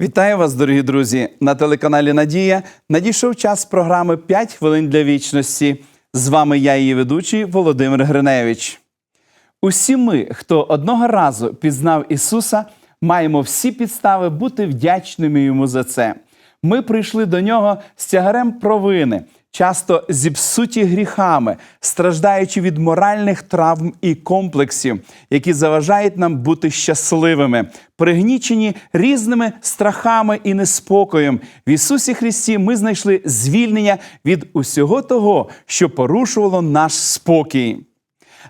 Вітаю вас, дорогі друзі! На телеканалі Надія надійшов час програми «5 хвилин для вічності. З вами я, її ведучий Володимир Гриневич. Усі ми, хто одного разу пізнав Ісуса, маємо всі підстави бути вдячними йому за це. Ми прийшли до нього з тягарем провини, часто зіпсуті гріхами, страждаючи від моральних травм і комплексів, які заважають нам бути щасливими, пригнічені різними страхами і неспокоєм. В Ісусі Христі ми знайшли звільнення від усього того, що порушувало наш спокій.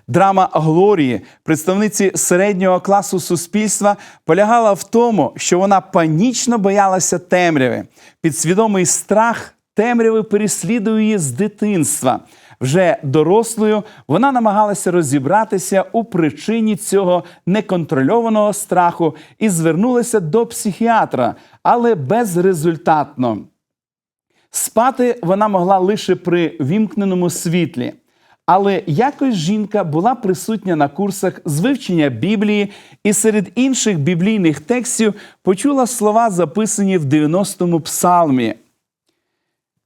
Драма Глорії, представниці середнього класу суспільства, полягала в тому, що вона панічно боялася темряви. Підсвідомий страх темряви переслідує її з дитинства. Вже дорослою вона намагалася розібратися у причині цього неконтрольованого страху і звернулася до психіатра, але безрезультатно. Спати вона могла лише при вімкненому світлі. Але якось жінка була присутня на курсах з вивчення Біблії і серед інших біблійних текстів почула слова, записані в 90-му псалмі.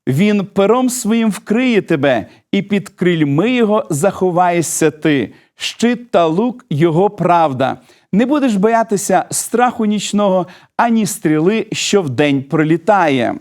Він пером своїм вкриє тебе, і під крильми його заховаєшся ти, щит та лук його правда. Не будеш боятися страху нічного, ані стріли, що вдень пролітає.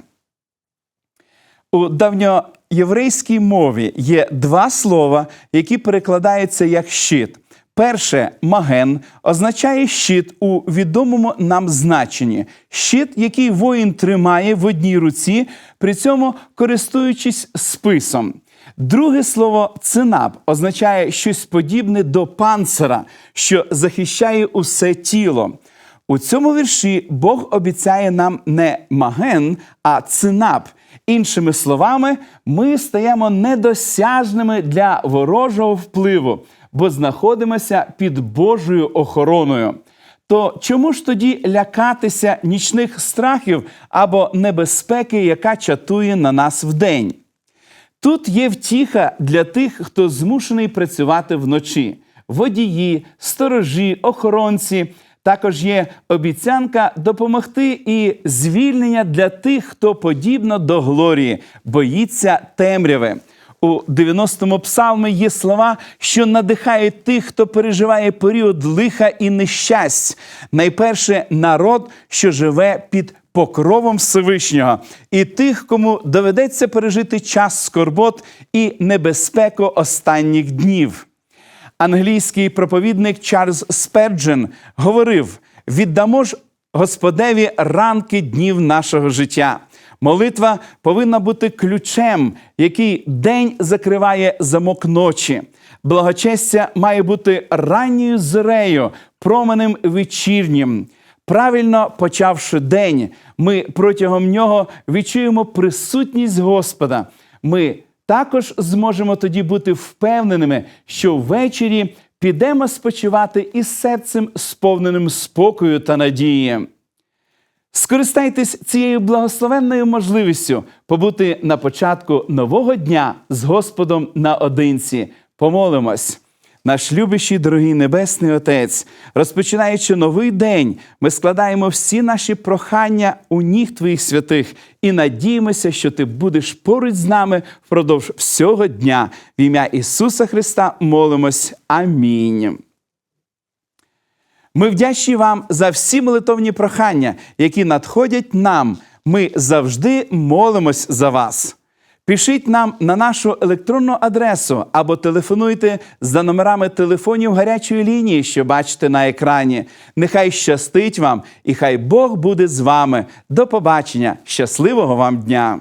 У давньоєврейській мові є два слова, які перекладаються як щит. Перше маген означає щит у відомому нам значенні. Щит, який воїн тримає в одній руці, при цьому користуючись списом. Друге слово цинап означає щось подібне до панцира, що захищає усе тіло. У цьому вірші Бог обіцяє нам не маген, а цинап. Іншими словами, ми стаємо недосяжними для ворожого впливу, бо знаходимося під Божою охороною. То чому ж тоді лякатися нічних страхів або небезпеки, яка чатує на нас вдень? Тут є втіха для тих, хто змушений працювати вночі: водії, сторожі, охоронці. Також є обіцянка допомогти і звільнення для тих, хто подібно до глорії, боїться темряви. У 90-му псалмі є слова, що надихають тих, хто переживає період лиха і нещасть. Найперше народ, що живе під покровом Всевишнього, і тих, кому доведеться пережити час скорбот і небезпеку останніх днів. Англійський проповідник Чарльз Сперджен говорив: віддамо ж Господеві ранки днів нашого життя. Молитва повинна бути ключем, який день закриває замок ночі. Благочестя має бути ранньою зрею, променем вечірнім. Правильно почавши день, ми протягом нього відчуємо присутність Господа. Ми також зможемо тоді бути впевненими, що ввечері підемо спочивати із серцем, сповненим спокою та надії. Скористайтесь цією благословенною можливістю побути на початку нового дня з Господом наодинці. Помолимось. Наш любящий, дорогий Небесний Отець, розпочинаючи новий день, ми складаємо всі наші прохання у ніг Твоїх святих і надіємося, що Ти будеш поруч з нами впродовж всього дня. В ім'я Ісуса Христа молимось. Амінь. Ми вдячні вам за всі молитовні прохання, які надходять нам. Ми завжди молимось за вас. Пишіть нам на нашу електронну адресу або телефонуйте за номерами телефонів гарячої лінії, що бачите на екрані. Нехай щастить вам і хай Бог буде з вами. До побачення! Щасливого вам дня!